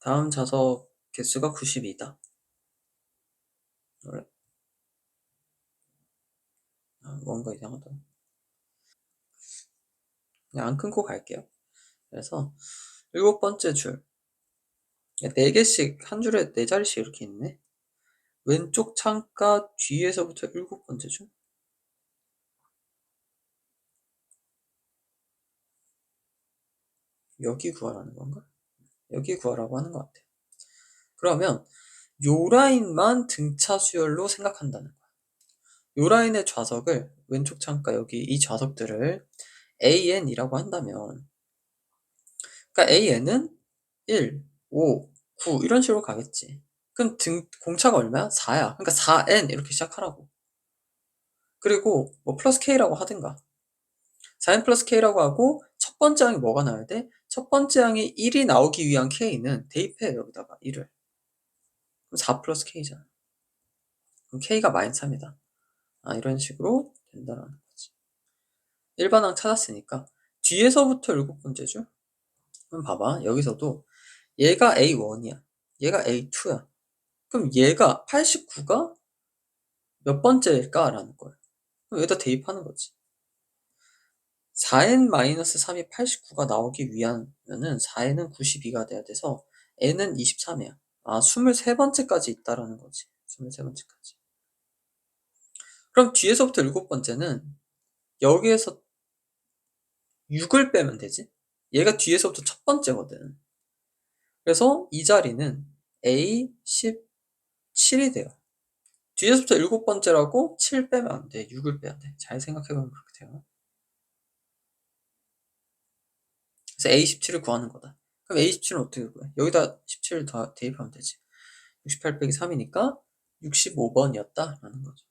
다음 좌석 개수가 92다. 그래. 아, 뭔가 이상하다. 그냥 안 끊고 갈게요. 그래서 일곱 번째 줄. 네 개씩 한 줄에 네 자리씩 이렇게 있네. 왼쪽 창가 뒤에서부터 일곱 번째 줄. 여기 구하라는 건가? 여기 구하라고 하는 것 같아요. 그러면 요 라인만 등차 수열로 생각한다는 거야. 요 라인의 좌석을 왼쪽 창가 여기 이 좌석들을 AN이라고 한다면 그러니까 AN은 1, 5, 9 이런 식으로 가겠지. 그럼 등 공차가 얼마야? 4야. 그러니까 4N 이렇게 시작하라고. 그리고 뭐 플러스 K라고 하든가 4N 플러스 K라고 하고 첫 번째 항이 뭐가 나와야 돼? 첫 번째 항이 1이 나오기 위한 K는 대입해 여기다가 1을 그럼 4 플러스 K잖아. 그럼 K가 마이너스 3이다. 아, 이런 식으로 된다는 거지. 일반항 찾았으니까 뒤에서부터 일곱 번째 줄? 그럼 봐봐. 여기서도 얘가 A1이야. 얘가 A2야. 그럼 얘가 89가 몇 번째일까라는 거야. 그럼 여기다 대입하는 거지. 4n-3이 89가 나오기 위하면은 4n은 92가 돼야 돼서 n은 23이야. 아, 23번째까지 있다라는 거지. 23번째까지. 그럼 뒤에서부터 일곱 번째는 여기에서 6을 빼면 되지. 얘가 뒤에서부터 첫 번째거든. 그래서 이 자리는 A17이 돼요. 뒤에서부터 일곱 번째라고 7 빼면 안 돼. 6을 빼야 돼. 잘 생각해보면 그렇게 돼요. 그래서 A17을 구하는 거다. 그럼 A17은 어떻게 구해? 여기다 17을 더 대입하면 되지. 68 빼기 3이니까 65번이었다. 라는 거죠.